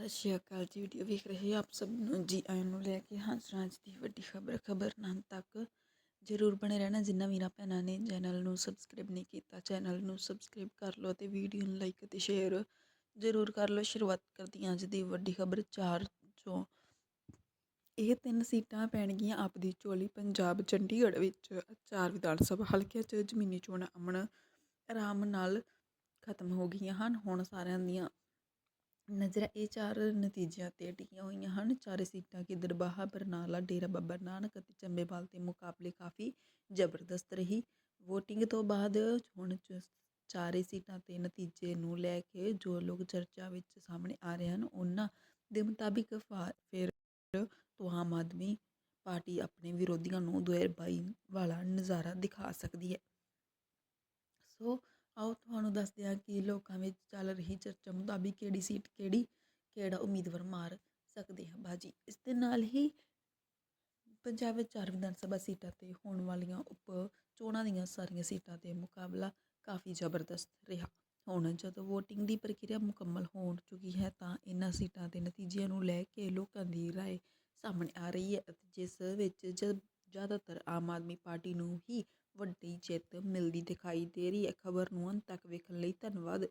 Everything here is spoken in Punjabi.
ਸਤਿ ਸ਼੍ਰੀ ਅਕਾਲ ਜੀ ਵੀਡੀਓ ਵੇਖ ਰਹੇ ਆਪ ਸਭ ਨੂੰ ਜੀ, ਆਇਆਂ ਨੂੰ ਲੈ ਕੇ ਹਾਂ ਅੱਜ ਦੀ ਵੱਡੀ ਖਬਰ ਖਬਰ ਨਾਲ ਤੱਕ ਜਰੂਰ ਬਣੇ ਰਹਿਣਾ, ਜਿੰਨਾ ਵੀਰਾਂ ਭੈਣਾਂ ਨੇ ਚੈਨਲ ਨੂੰ ਸਬਸਕ੍ਰਾਈਬ ਨਹੀਂ ਕੀਤਾ, ਚੈਨਲ ਨੂੰ ਸਬਸਕ੍ਰਾਈਬ ਕਰ ਲਓ ਅਤੇ ਵੀਡੀਓ ਨੂੰ ਲਾਈਕ ਅਤੇ ਸ਼ੇਅਰ ਜਰੂਰ ਕਰ ਲਓ। ਸ਼ੁਰੂਆਤ ਕਰਦੀ ਹਾਂ ਅੱਜ ਦੀ ਵੱਡੀ ਖਬਰ 4 ਚੋਂ। ਇਹ ਤਿੰਨ ਸੀਟਾਂ ਪੈਣਗੀਆਂ ਆਪਦੀ ਝੋਲੀ ਪੰਜਾਬ ਚੰਡੀਗੜ੍ਹ ਵਿੱਚ। ਚਾਰ ਵਿਧਾਨ ਸਭਾ ਹਲਕਿਆਂ 'ਚ ਜ਼ਮੀਨੀ ਚੋਣਾਂ ਅਮਨ ਆਰਾਮ ਨਾਲ ਖਤਮ ਹੋ ਗਈਆਂ ਹਨ। ਹੁਣ ਸਾਰਿਆਂ ਦੀਆਂ ਨਜ਼ਰਾਂ, ਇਹ ਚਾਰ ਨਤੀਜਿਆਂ ਤੇ ਟਿਕੀਆਂ ਹੋਈਆਂ ਹਨ। ਚਾਰੇ ਸੀਟਾਂ ਕਿ ਦਰਬਾਹਾ ਬਰਨਾਲਾ, ਡੇਰਾ ਬਾਬਾ ਨਾਨਕ ਅਤੇ ਚੰਬੇਵਾਲ ਦੇ ਮੁਕਾਬਲੇ ਕਾਫੀ ਜ਼ਬਰਦਸਤ ਰਹੀ। VOTING ਤੋਂ ਬਾਅਦ ਹੁਣ ਚਾਰੇ ਸੀਟਾਂ ਤੇ ਨਤੀਜੇ ਨੂੰ ਲੈ ਕੇ ਜੋ ਲੋਕ ਚਰਚਾ ਵਿੱਚ ਸਾਹਮਣੇ ਆ ਰਹੇ ਹਨ, ਉਹਨਾਂ ਦੇ ਮੁਤਾਬਿਕ ਫਿਰ ਤੋਂ ਆਮ ਆਦਮੀ ਪਾਰਟੀ ਆਪਣੇ ਵਿਰੋਧੀਆਂ ਨੂੰ 2022 ਵਾਲਾ ਨਜ਼ਾਰਾ ਦਿਖਾ ਸਕਦੀ ਹੈ। ਸੋ ਤੁਹਾਨੂੰ ਦੱਸਦੇ ਹਾਂ ਕਿ ਲੋਕਾਂ ਵਿੱਚ ਚੱਲ ਰਹੀ ਚਰਚਾ ਮੁਤਾਬਿਕ ਕਿਹੜੀ ਸੀਟ ਕਿਹੜੀ ਕਿਹੜਾ ਉਮੀਦਵਾਰ ਮਾਰ ਸਕਦੇ ਹਨ ਬਾਜੀ ਇਸ ਦੇ ਨਾਲ ਹੀ ਪੰਜਾਬ ਵਿੱਚ ਚਾਰ ਵਿਧਾਨ ਸਭਾ ਸੀਟਾਂ ਤੇ ਹੋਣ ਵਾਲੀਆਂ ਉਪ ਚੋਣਾਂ ਦੀਆਂ ਸਾਰੀਆਂ ਸੀਟਾਂ ਤੇ ਮੁਕਾਬਲਾ ਕਾਫੀ ਜ਼ਬਰਦਸਤ ਰਿਹਾ ਹੁਣ ਜਦੋਂ VOTING ਦੀ ਪ੍ਰਕਿਰਿਆ ਮੁਕੰਮਲ ਹੋ ਚੁੱਕੀ ਹੈ ਤਾਂ ਇਹਨਾਂ ਸੀਟਾਂ ਦੇ ਨਤੀਜਿਆਂ ਨੂੰ ਲੈ ਕੇ ਲੋਕਾਂ ਦੀ رائے ਸਾਹਮਣੇ ਆ ਰਹੀ ਹੈ ਅਤੇ ਜਿਸ ਵਿੱਚ ਜ- ਜ਼ਿਆਦਾਤਰ ਆਮ ਆਦਮੀ ਪਾਰਟੀ ਨੂੰ ਹੀ ਵੱਡੀ ਜਿੱਤ ਮਿਲਦੀ ਦਿਖਾਈ ਦੇ ਰਹੀ ਹੈ। ਖਬਰ ਨੂੰ ਅੰਤ ਤੱਕ ਵੇਖਣ ਲਈ ਧੰਨਵਾਦ।